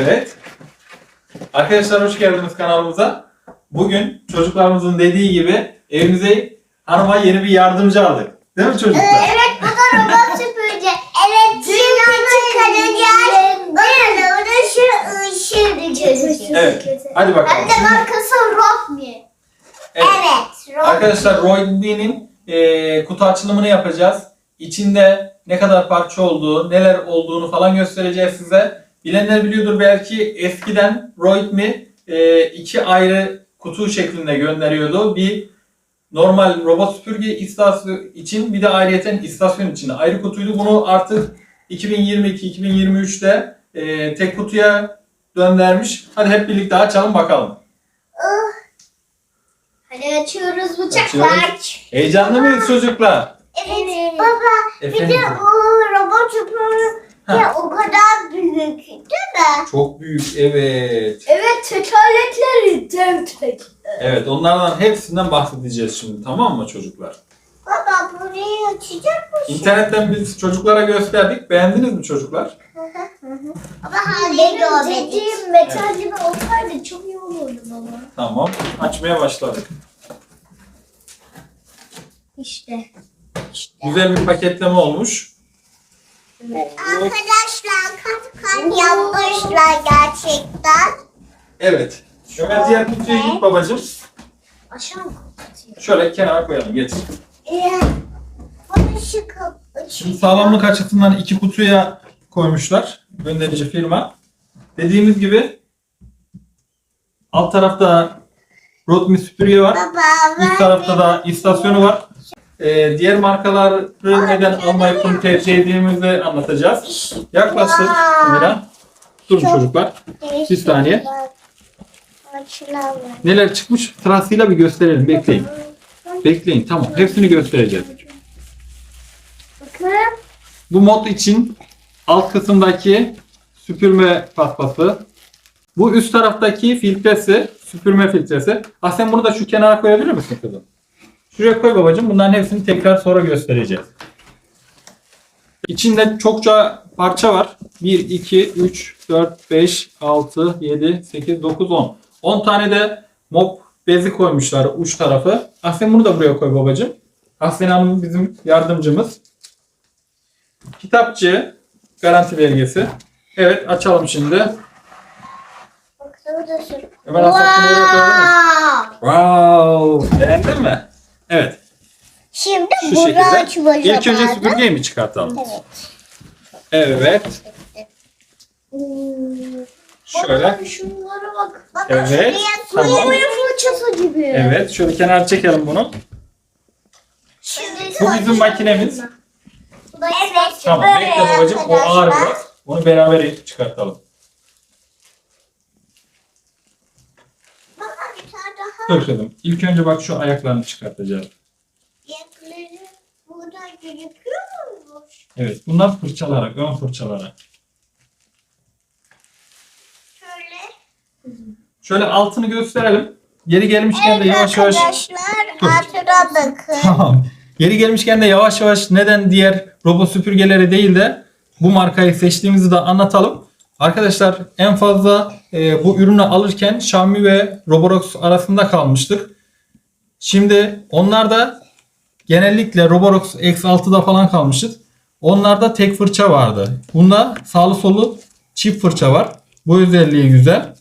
Evet. Arkadaşlar hoş geldiniz kanalımıza. Bugün çocuklarımızın dediği gibi evimize hanıma yeni bir yardımcı aldık. Değil mi çocuklar? Evet bu da robot süpürge. Evet. Dünyanın çıkaracak. Bakın orada şu ışığı gözüküyor. Evet. Hadi bakalım. Hem de markası Rockme. Evet. Evet. Rockme. Arkadaşlar Royalty'nin e, kutu açılımını yapacağız. İçinde ne kadar parça olduğu, neler olduğunu falan göstereceğiz size. Bilenler biliyordur belki eskiden Royalty e, iki ayrı kutu şeklinde gönderiyordu. Bir normal robot süpürge istasyonu için bir de ayrıyeten istasyon için ayrı kutuydu. Bunu artık 2022-2023'te e, tek kutuya döndürmüş. Hadi hep birlikte açalım bakalım. Hadi açıyoruz bıçaklar. Heyecanlı mıyız çocuklar? Evet. Baba bir Efendim? de o robot süpürge o kadar? Çok büyük evet. Evet tekerlekleri dev tek. Evet onlardan hepsinden bahsedeceğiz şimdi tamam mı çocuklar? Baba burayı açacak mısın? İnternetten biz çocuklara gösterdik. Beğendiniz mi çocuklar? Ama benim dediğim metal gibi olsaydı çok iyi olurdu baba. Tamam. Açmaya başladık. İşte. Güzel bir paketleme olmuş. Arkadaşlar kat kat yapmışlar gerçekten. Evet. Ömer diğer kutuya git babacığım. Aşağı mı kapatıyor? Şöyle kenara koyalım getir. Ee, bunu çıkıp Şimdi sağlamlık açısından iki kutuya koymuşlar. Gönderici firma. Dediğimiz gibi alt tarafta Rotmi süpürge var. Baba Üst tarafta da istasyonu var. Ee, diğer markaları neden almayıp bunu tercih ettiğimizi anlatacağız. Yaklaştık Mira. Durun çocuklar. Bir saniye. Neler çıkmış sırasıyla bir gösterelim. Bekleyin. Bekleyin tamam. Hepsini göstereceğiz. Bu mod için alt kısımdaki süpürme paspası. Bu üst taraftaki filtresi, süpürme filtresi. Ah sen bunu da şu kenara koyabilir misin kızım? Şuraya koy babacığım. Bunların hepsini tekrar sonra göstereceğiz. İçinde çokça parça var. 1, 2, 3, 4, 5, 6, 7, 8, 9, 10. 10 tane de mop bezi koymuşlar uç tarafı. Ahsen bunu da buraya koy babacığım. Ahsen Hanım bizim yardımcımız. Kitapçı garanti belgesi. Evet açalım şimdi. Bakın da koyabilir misin? Wow! Beğendin mi? Evet. Şimdi Şu bunu şekilde. İlk önce süpürgeyi mi çıkartalım? Evet. Evet. Şöyle. Baba, şunlara bak. Baba, Evet, şuraya tamam. fırçası gibi. Evet. Şöyle kenara çekelim bunu. Şimdi Bu bizim makinemiz. Evet. Tamam. Bekle babacığım. O ağır biraz. Onu beraber çıkartalım. Baba bir kızım. İlk önce bak şu ayaklarını çıkartacağız. Yakları buradan gözüküyor muymuş? Evet. Bunlar fırçalarak, ön fırçalarak. Şöyle. Şöyle altını gösterelim. Geri gelmişken de yavaş yavaş Arkadaşlar Dur. bakın. Tamam. Yeri gelmişken de yavaş yavaş neden diğer robot süpürgeleri değil de bu markayı seçtiğimizi de anlatalım. Arkadaşlar en fazla e, bu ürünü alırken Xiaomi ve Roborox arasında kalmıştık. Şimdi onlar da genellikle Roborox X6'da falan kalmışız. Onlarda tek fırça vardı. Bunda sağlı solu çift fırça var. Bu özelliği güzel.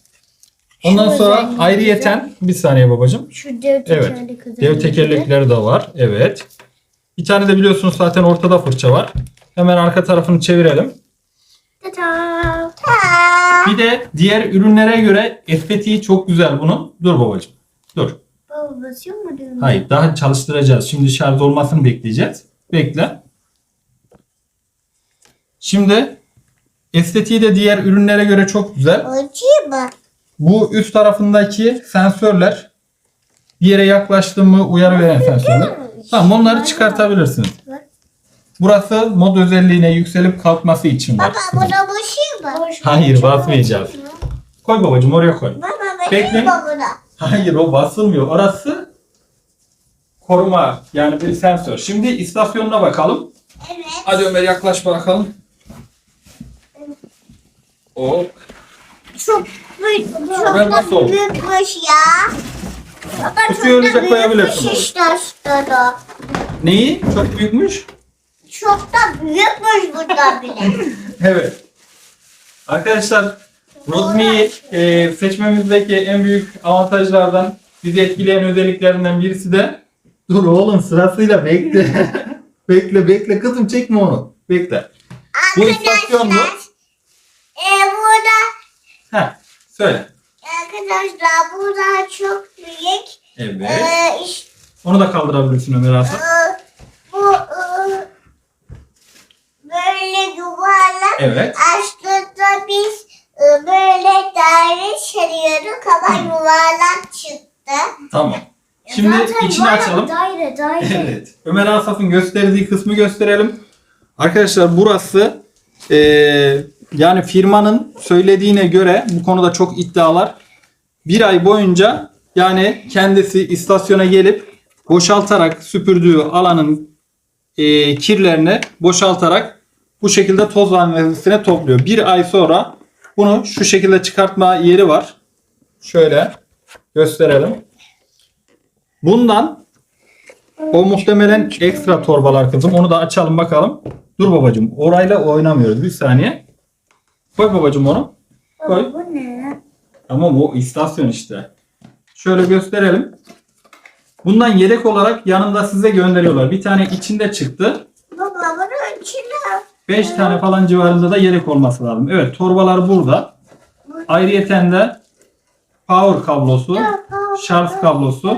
Ondan Şu sonra özelliği ayrıyeten bir saniye babacığım. Şu dev Evet. Dev tekerlekleri de var. Evet. Bir tane de biliyorsunuz zaten ortada fırça var. Hemen arka tarafını çevirelim. Ta Bir de diğer ürünlere göre estetiği çok güzel bunun. Dur babacığım. Dur. Baba basıyor mu düğme? Hayır daha çalıştıracağız. Şimdi şarj olmasını bekleyeceğiz. Bekle. Şimdi estetiği de diğer ürünlere göre çok güzel. Acıyor mu? Bu üst tarafındaki sensörler bir yere yaklaştı mı uyarı veren sensörler. Tamam onları çıkartabilirsiniz. Burası mod özelliğine yükselip kalkması için var. Baba buna basıyor mu? Hayır basmayacağız. Koy babacığım oraya koy. Baba Bekle. benim buna. Hayır o basılmıyor. Orası koruma yani bir sensör. Şimdi istasyonuna bakalım. Evet. Hadi Ömer yaklaş bakalım. Hop. çok büyük, çok Ben nasıl da oldu? büyükmüş ya. Baba Kutuyu çok öylece da büyükmüş koyabilirsin. işte aslında. Neyi? Çok büyükmüş. Çok da büyükmüş burada bile. Evet. Arkadaşlar Rodmi'yi e, seçmemizdeki en büyük avantajlardan bizi etkileyen özelliklerinden birisi de Dur oğlum sırasıyla bekle. bekle bekle kızım çekme onu. Bekle. Bu istasyon mu? Arkadaşlar, e, burada Ha, söyle. arkadaşlar burada çok büyük. Evet. E, işte, Onu da kaldırabilirsin Ömer Hasan. e, bu e, böyle yuvarlak. Evet. Aslında biz e, böyle daire çarıyorduk ama yuvarlak çıktı. Tamam. Şimdi içini açalım. Daire daire. Evet. Ömer Asaf'ın gösterdiği kısmı gösterelim. Arkadaşlar burası eee, yani firmanın söylediğine göre bu konuda çok iddialar. Bir ay boyunca yani kendisi istasyona gelip boşaltarak süpürdüğü alanın eee, kirlerini boşaltarak bu şekilde toz hanesine topluyor. Bir ay sonra bunu şu şekilde çıkartma yeri var. Şöyle gösterelim. Bundan o muhtemelen ekstra torbalar kızım. Onu da açalım bakalım. Dur babacığım. Orayla oynamıyoruz. Bir saniye. Koy babacığım onu. Koy. Bu ne? Tamam o istasyon işte. Şöyle gösterelim. Bundan yedek olarak yanında size gönderiyorlar. Bir tane içinde çıktı. Baba bunun içine 5 tane falan civarında da yedek olması lazım. Evet torbalar burada. Ayrıyeten de power kablosu, şarj kablosu.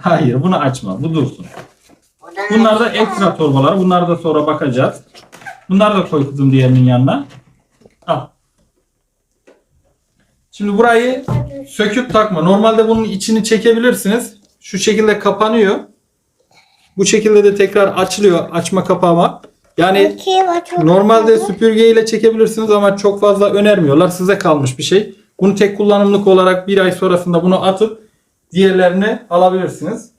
Hayır bunu açma. Bu dursun. Bunlar da ekstra torbalar. Bunları da sonra bakacağız. Bunları da koy kızım diğerinin yanına. Al. Şimdi burayı söküp takma. Normalde bunun içini çekebilirsiniz. Şu şekilde kapanıyor. Bu şekilde de tekrar açılıyor. Açma kapama. Yani normalde süpürgeyle çekebilirsiniz ama çok fazla önermiyorlar. Size kalmış bir şey. Bunu tek kullanımlık olarak bir ay sonrasında bunu atıp diğerlerini alabilirsiniz.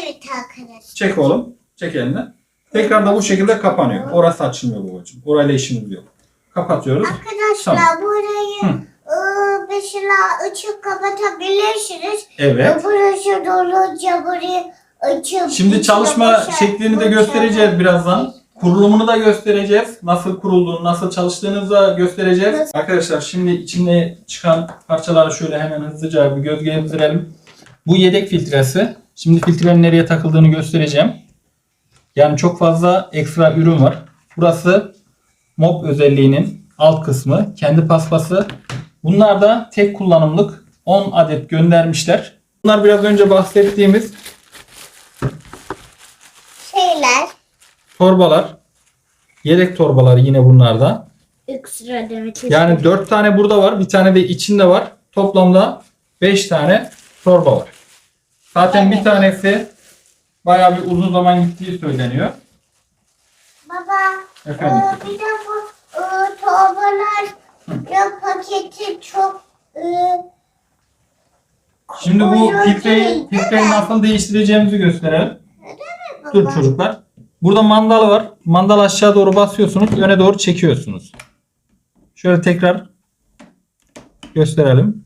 Evet arkadaşlar. Çek oğlum. Çek eline. Tekrar da bu şekilde kapanıyor. Orası açılmıyor babacığım. Orayla işimiz yok. Kapatıyoruz. Arkadaşlar Tamam. burayı ıı, mesela ışık kapatabilirsiniz. Evet. Burası dolunca burayı açıp Şimdi çalışma şeklini de göstereceğiz birazdan. Kurulumunu da göstereceğiz. Nasıl kurulduğunu, nasıl çalıştığını da göstereceğiz. Arkadaşlar şimdi içinde çıkan parçaları şöyle hemen hızlıca bir göz gezdirelim. Bu yedek filtresi. Şimdi filtrenin nereye takıldığını göstereceğim. Yani çok fazla ekstra ürün var. Burası mob özelliğinin alt kısmı. Kendi paspası. Bunlar da tek kullanımlık 10 adet göndermişler. Bunlar biraz önce bahsettiğimiz Şeyler. Torbalar. Yedek torbalar yine bunlarda. Ekstra demek Yani 4 tane burada var. Bir tane de içinde var. Toplamda 5 tane torba var. Zaten bir tanesi bayağı bir uzun zaman gittiği söyleniyor. Baba. Efendim. ıı, bir de bu ıı, torbalar ya paketi çok ıı, Şimdi bu Uyuyor filtreyi, değil, filtreyi değil mi? nasıl değiştireceğimizi gösterelim. baba. Dur çocuklar. Burada mandal var. Mandal aşağı doğru basıyorsunuz. Öne doğru çekiyorsunuz. Şöyle tekrar gösterelim.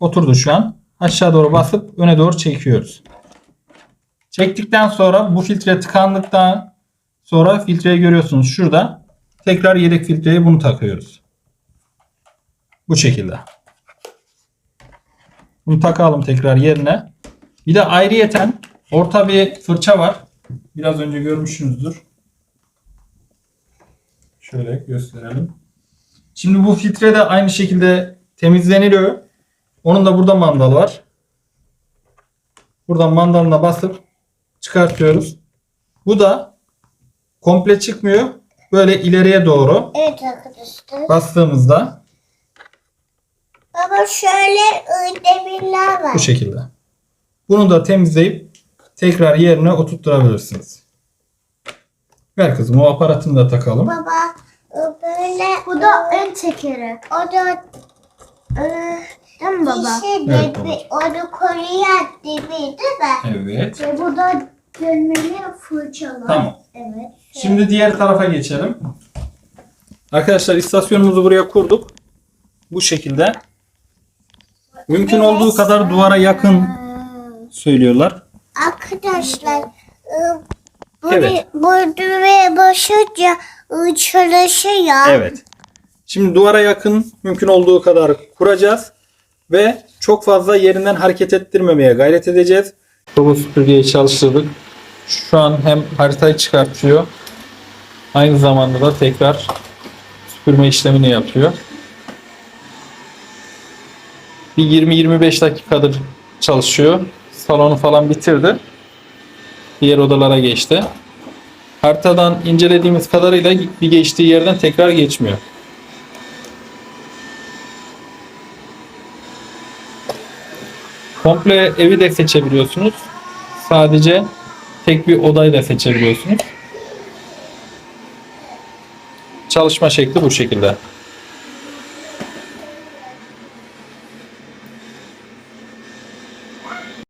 Oturdu şu an. Aşağı doğru basıp öne doğru çekiyoruz. Çektikten sonra bu filtre tıkandıktan sonra filtreyi görüyorsunuz şurada. Tekrar yedek filtreye bunu takıyoruz. Bu şekilde. Bunu takalım tekrar yerine. Bir de ayrıyeten orta bir fırça var. Biraz önce görmüşsünüzdür. Şöyle gösterelim. Şimdi bu filtre de aynı şekilde temizleniliyor. Onun da burada mandal var. Buradan mandalına basıp çıkartıyoruz. Bu da komple çıkmıyor. Böyle ileriye doğru Evet arkadaşlar. bastığımızda Baba şöyle ıı, demirler var. bu şekilde. Bunu da temizleyip tekrar yerine oturtturabilirsiniz. Ver kızım o aparatını da takalım. Baba ıı, böyle Bu da ön tekeri. O da ıı, Değil mi baba? Şey, Evet, debi, onu koruyan debi değil mi? Evet. Ve bu da dönmeli fırçalar. Tamam. Evet. Şimdi diğer tarafa geçelim. Arkadaşlar istasyonumuzu buraya kurduk. Bu şekilde. Mümkün olduğu kadar duvara yakın söylüyorlar. Arkadaşlar ıı, bu Evet. bu düğmeye basınca ıı, çalışıyor. Evet. Şimdi duvara yakın mümkün olduğu kadar kuracağız ve çok fazla yerinden hareket ettirmemeye gayret edeceğiz. Robot süpürgeyi çalıştırdık. Şu an hem haritayı çıkartıyor aynı zamanda da tekrar süpürme işlemini yapıyor. Bir 20-25 dakikadır çalışıyor. Salonu falan bitirdi. Diğer odalara geçti. Haritadan incelediğimiz kadarıyla bir geçtiği yerden tekrar geçmiyor. Komple evi de seçebiliyorsunuz. Sadece tek bir odayı da seçebiliyorsunuz. Çalışma şekli bu şekilde.